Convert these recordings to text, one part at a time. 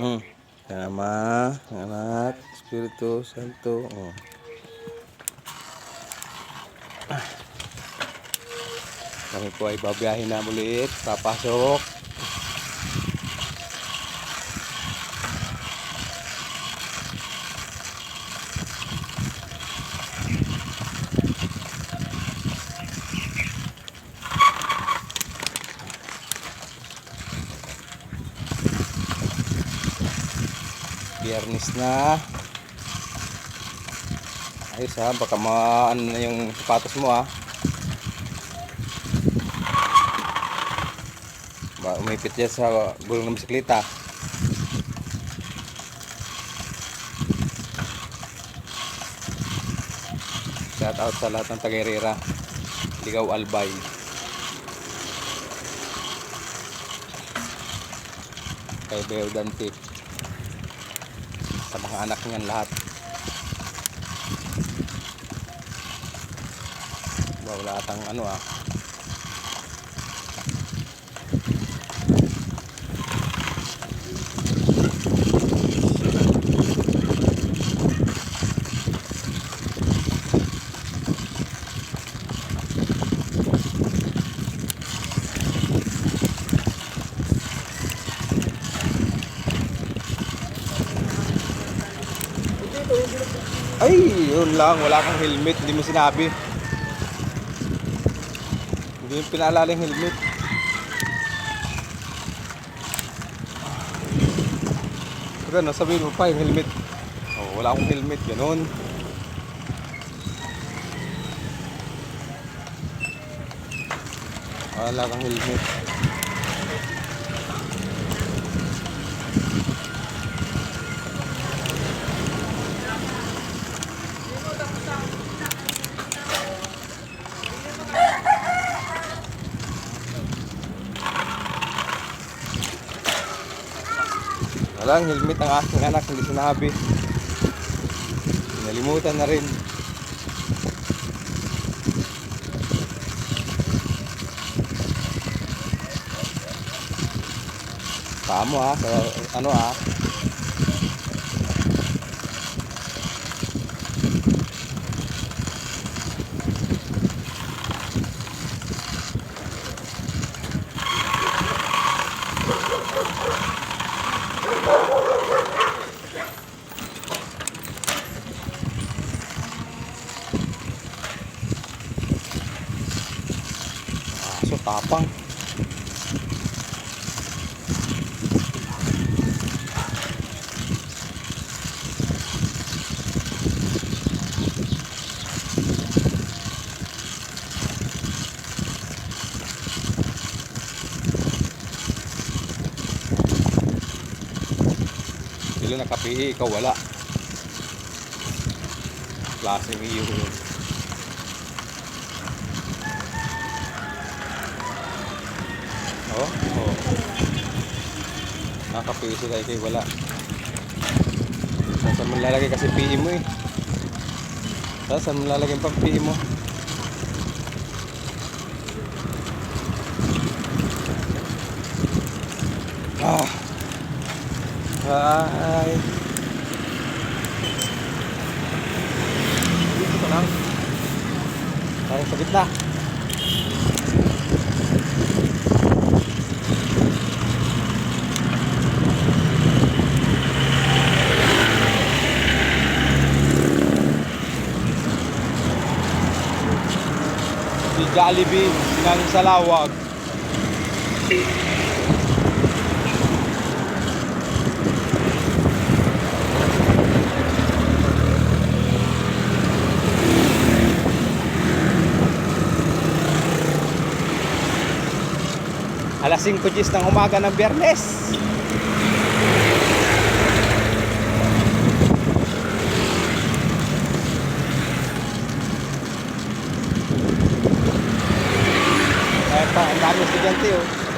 Mm. Ama, Anak, Espiritu Santo. Mm. Kami po ay babiyahin na ulit. Papasok. Biyernes na. Ayos ha, baka ma ano na yung sapatos mo ha. Ba, umipit yan sa gulong ng bisikleta. Shout out sa lahat ng taga-Herrera. Ligaw Albay. Kay Beo Dante mga anak niyan lahat. Ba, wala atang ano ah. Ay, yun lang. Wala kang helmet. Hindi mo sinabi. Hindi mo pinaalala yung helmet. No, sabihin mo pa yung helmet. Oh, wala akong helmet. Ganun. Wala kang helmet. Walang helmet ang aking anak, hindi sinabi. Nalimutan na rin. Paamo ha, sa ano ha. Tapang. Sila nakapihi, ikaw wala. Klaseng iyo yun. Oh, oh. Nakapihi sila, ikaw wala. Saan mo lalagay kasi PE mo eh. Saan mo lalagay pang PE mo? Ah. Ay. Dito ka lang. Tayo sa gitna. Jollibee ng Salawag. Alas 5 gis ng umaga ng biyernes. Kaya pa, ang dami estudyante oh.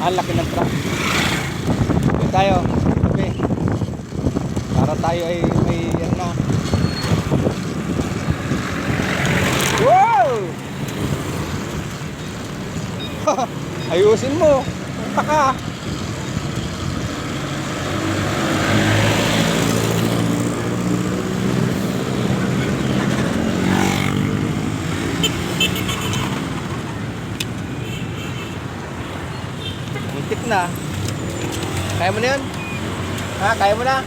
Ang laki ng truck. Doon tayo. Tabi. Para tayo ay may ano na. Wow! Ayusin mo. Taka. Muntik na. Kaya mo na yun? Ha? Kaya mo na?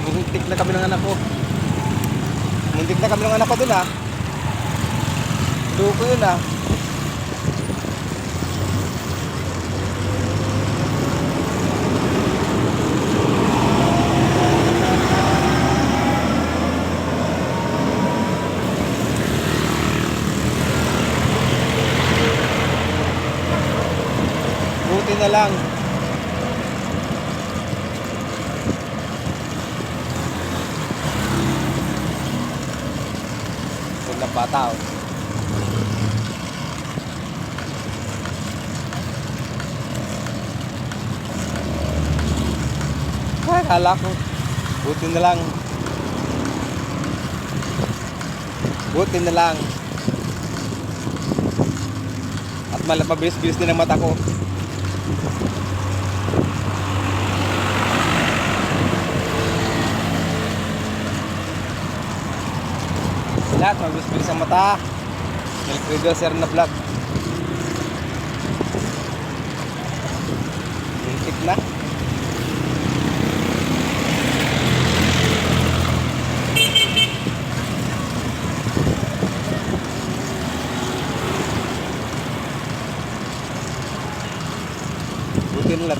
Muntik na kami ng anak ko. Muntik na kami ng anak ko dun ha. Duko yun ha. Buti na lang. Ganda bata oh. Ay, kala ko. Buti na lang. Buti na lang. At mal- mabilis-bilis din ang mata ko. Lahat, mabilis-bilis ang mata. Milk Sir na vlog. Muntik na.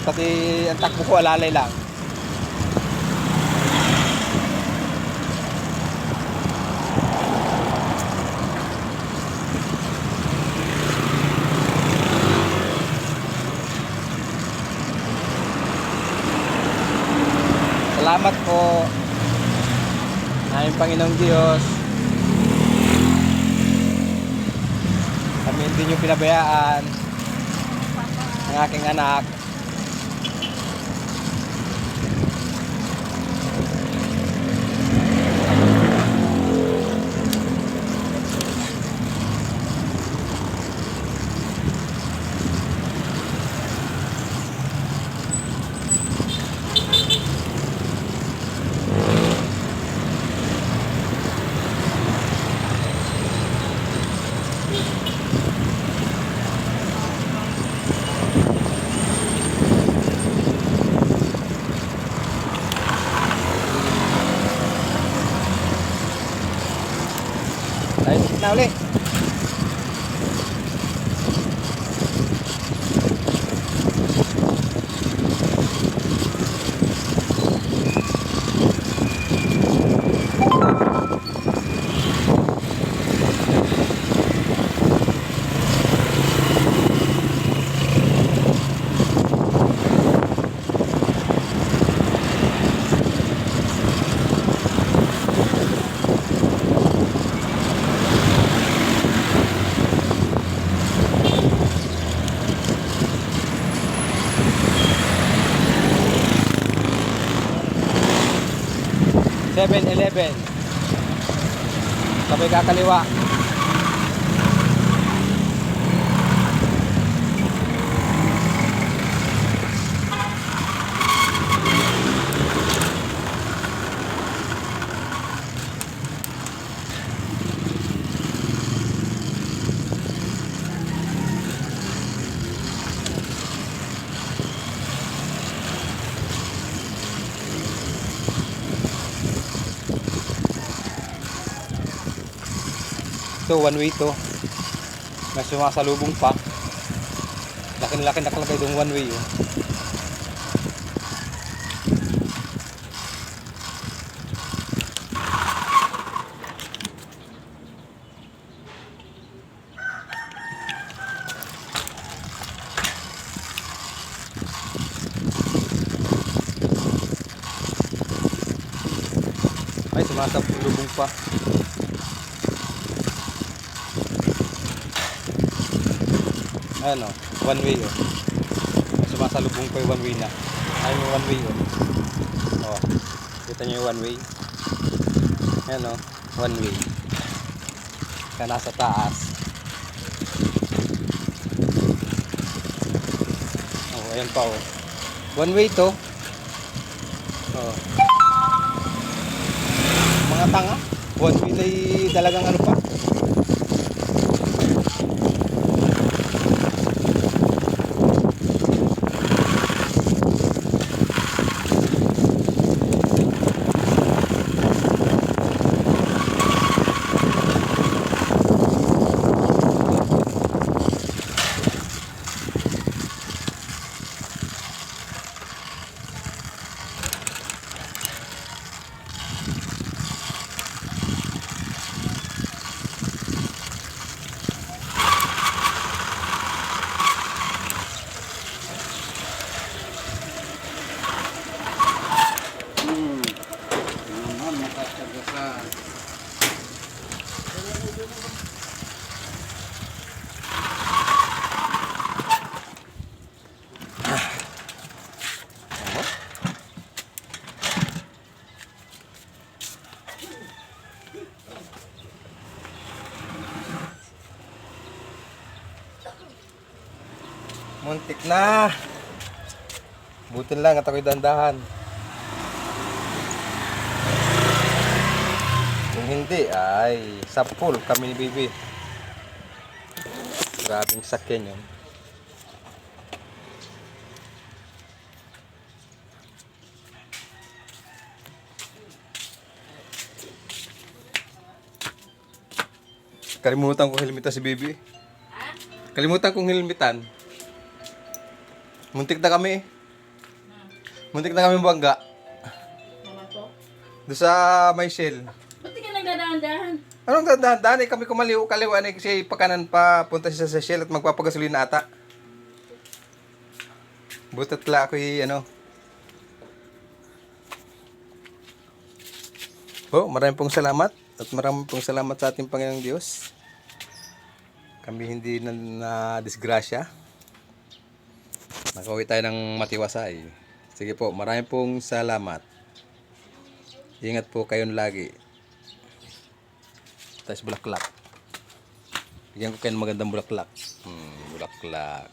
Pati ang takbo ko alalay lang. Salamat po. Aming Panginoong Diyos. Kami hindi nyo pinabayaan ang aking anak. 7-Eleven. Sabay kakaliwa. So one way to. May sumasalubong pa. Laki-laki nakalagay itong one way. Oh. Ay, sumasalubong pa. Ayan o, one way o. Sumasalubong ko yung one way na. Ayun yung one way o. O, kita nyo yung one way. Ayan o, one way. Kaya nasa taas. Oh, ayan pa oh. One way to. Oh. Mga tanga. One way ay talagang ano pa. Muntik na. Butin lang at ako'y dandahan. Kung hindi ay sa pool kami ni Bibi. Grabing sakyan yun. Kalimutan ko helmetan si Bibi. Kalimutan kong helmetan. Muntik na kami. Muntik na kami bangga. Mama ko. Doon sa may shell. Ba't di ka nagdadaan-dahan? Anong dahan eh kami kumaliw kaliwa ni kasi pakanan pa punta siya sa shell at magpapagasolina ata. Butat la ako ano. Oh, maraming pong salamat at maraming pong salamat sa ating Panginoong Diyos. Kami hindi na, na disgrasya. Nakauwi tayo ng matiwasay. Sige po, maraming pong salamat. Ingat po kayong lagi. Tapos bulaklak. Bigyan ko kayo ng magandang bulaklak. Hmm, bulaklak.